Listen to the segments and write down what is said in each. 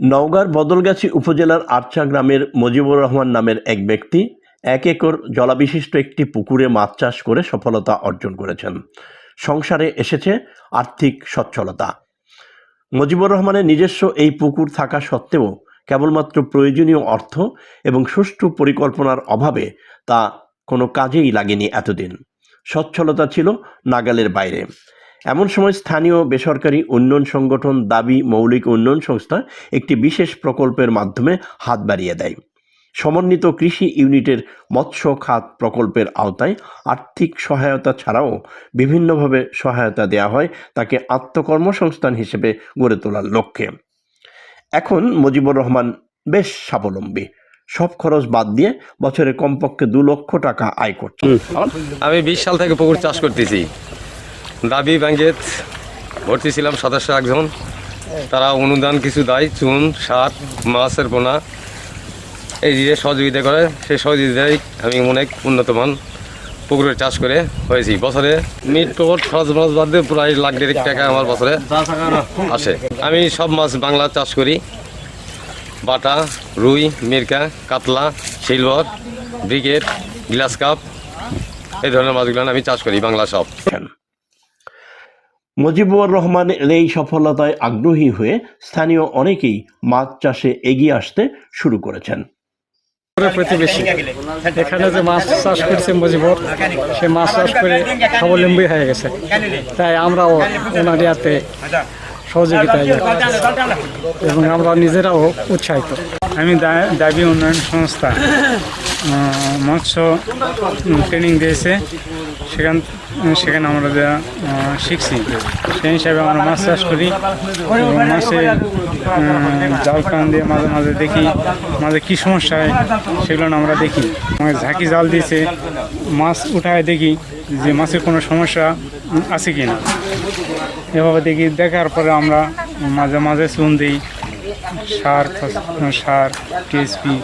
নওগাঁর বদলগাছি উপজেলার আরচা গ্রামের মজিবুর রহমান নামের এক ব্যক্তি এক একর জলাবিশিষ্ট একটি পুকুরে মাছ চাষ করে সফলতা অর্জন করেছেন। সংসারে এসেছে আর্থিক সচ্ছলতা। মজিবুর রহমানের নিজস্ব এই পুকুর থাকা সত্ত্বেও কেবলমাত্র প্রয়োজনীয় অর্থ এবং সুষ্ঠু পরিকল্পনার অভাবে তা কোনো কাজেই লাগেনি এতদিন। সচ্ছলতা ছিল নাগালের বাইরে। এমন সময় স্থানীয় বেসরকারি উন্নয়ন সংগঠন দাবি মৌলিক উন্নয়ন সংস্থা একটি বিশেষ প্রকল্পের মাধ্যমে হাত বাড়িয়ে দেয়। সমন্বিত কৃষি ইউনিটের মৎস্য খাত প্রকল্পের আওতায় আর্থিক সহায়তা ছাড়াও বিভিন্নভাবে সহায়তা দেওয়া হয় তাকে আত্মকর্মসংস্থান হিসেবে গড়ে তোলার লক্ষ্যে। এখন মুজিবুর রহমান বেশ স্বাবলম্বী। সব খরচ বাদ দিয়ে বছরে কমপক্ষে দু লক্ষ টাকা আয় করছে। আমি বিশ সাল থেকে পুকুর চাষ করতেছি। দাবি ব্যাংকে ভর্তি ছিলাম সদস্য একজন। তারা অনুদান কিছু দেয়, চুন, সার, মাছের পোনা। এই যে সহযোগিতা করে, সেই সহযোগিতায় আমি অনেক উন্নতমান পুকুরের চাষ করে হয়েছি। বছরে মিট প্রকট খরচ মাছ বাদ দিয়ে প্রায় লাখ দেড়েক টাকা আমার বছরে আসে। আমি সব মাছ বাংলা চাষ করি। বাটা, রুই, মিরকা, কাতলা, সিলভার ব্রিগেড গ্লাস কাপ, এই ধরনের মাছগুলো আমি চাষ করি, বাংলা সব। মুজিবুর রহমানের এই সফলতায় আগ্রহী হয়ে স্থানীয় অনেকেই মাছ চাষে এগিয়ে আসতে শুরু করেছেন। প্রতিবেশী। এখানে যে মাছ চাষ করছে মজিবর সে মাছ চাষ করে স্বাবলম্বী হয়ে গেছে। তাই আমরাও ওনার ইয়াতে সহযোগিতায় এবং আমরা নিজেরাও উৎসাহিত। আমি দাবি উন্নয়ন সংস্থা। মৎস্য ট্রেনিং দিয়েছে। সেখান, সেখানে আমরা যা শিখছি। সেই হিসাবে আমরা মাছ চাষ করি। মাছে জাল টান দিয়ে মাঝে মাঝে দেখি, মাঝে কী সমস্যা হয়, সেগুলো আমরা দেখি। মানে ঝাঁকি জাল দিয়েছে। মাছ উঠায় দেখি যে মাছের কোনো সমস্যা আছে কি না এভাবে দেখি, দেখার পরে আমরা মাঝে মাঝে চুন দিই। সার সার টিএসপি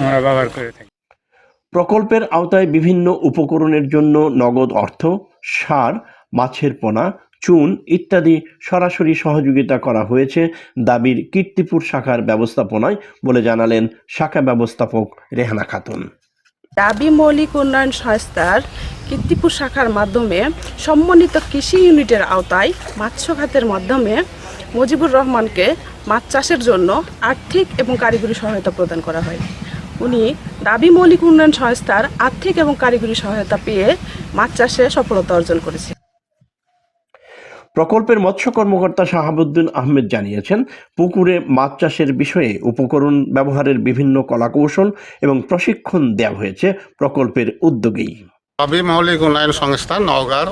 আমরা ব্যবহার করে থাকি। প্রকল্পের আওতায় বিভিন্ন উপকরণের জন্য নগদ অর্থ সার মাছের পোনা চুন ইত্যাদি সরাসরি সহযোগিতা করা হয়েছে দাবির কীর্তিপুর শাখার ব্যবস্থাপনায় বলে জানালেন শাখা ব্যবস্থাপক রেহানা খাতুন। দাবি মৌলিক উন্নয়ন সংস্থার কীর্তিপুর শাখার মাধ্যমে সম্মানিত কৃষি ইউনিটের আওতায় মৎস্য খাতের মাধ্যমে মুজিবুর রহমানকে মাছ চাষের জন্য আর্থিক এবং কারিগরি সহায়তা প্রদান করা হয়। উনি দাবি মৌলিক উন্নয়ন সংস্থার আর্থিক এবং কারিগরি সহায়তা পেয়ে মাছ চাষে সফলতা অর্জন করেছে। প্রকল্পের মৎস্য কর্মকর্তা শাহাবুদ্দিন আহমেদ জানিয়েছেন পুকুরে মাছ চাষের বিষয়ে উপকরণ ব্যবহারের বিভিন্ন কলাকৌশল এবং প্রশিক্ষণ দেওয়া হয়েছে প্রকল্পের উদ্যোগেই। সবই মৌলিক উন্নয়ন সংস্থা নওগাঁর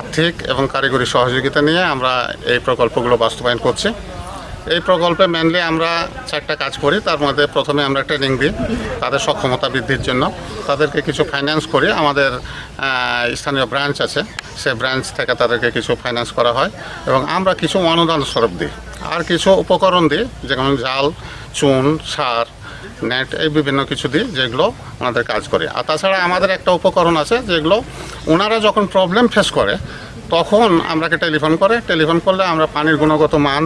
আর্থিক এবং কারিগরি সহযোগিতা নিয়ে আমরা এই প্রকল্পগুলো বাস্তবায়ন করছি। এই প্রকল্পে মেনলি আমরা চারটা কাজ করি। তার মধ্যে প্রথমে আমরা ট্রেনিং দিই তাদের সক্ষমতা বৃদ্ধির জন্য। তাদেরকে কিছু ফাইন্যান্স করি। আমাদের স্থানীয় ব্রাঞ্চ আছে। সেই ব্রাঞ্চ থেকে তাদেরকে কিছু ফাইন্যান্স করা হয় এবং আমরা কিছু অনুদান স্বরূপ দিই। আর কিছু উপকরণ দিই, যেমন জাল, চুন, সার নেট এই বিভিন্ন কিছু দিই, যেগুলো আমাদের কাজ করে। আর তাছাড়া আমাদের একটা উপকরণ আছে, যেগুলো ওনারা যখন প্রবলেম ফেস করে, তখন আমরাকে টেলিফোন করে। টেলিফোন করলে আমরা পানির গুণগত মান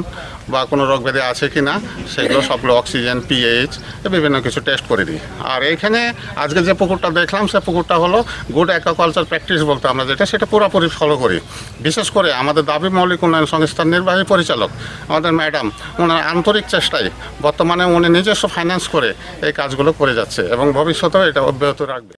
বা কোনো রোগ ব্যাধি আছে কি না সেগুলো সবগুলো অক্সিজেন পিএইচ বিভিন্ন কিছু টেস্ট করে দিই। আর এইখানে আজকে যে পুকুরটা দেখলাম, সে পুকুরটা হলো গুড অ্যাকোয়াকালচার প্র্যাকটিস বলতে আমরা যেটা, সেটা পুরোপুরি ফলো করি। বিশেষ করে আমাদের দাবি মৌলিক উন্নয়ন সংস্থার নির্বাহী পরিচালক, আমাদের ম্যাডাম ওনার আন্তরিক চেষ্টায় বর্তমানে উনি নিজস্ব ফাইন্যান্স করে এই কাজগুলো করে যাচ্ছে এবং ভবিষ্যতেও এটা অব্যাহত রাখবে।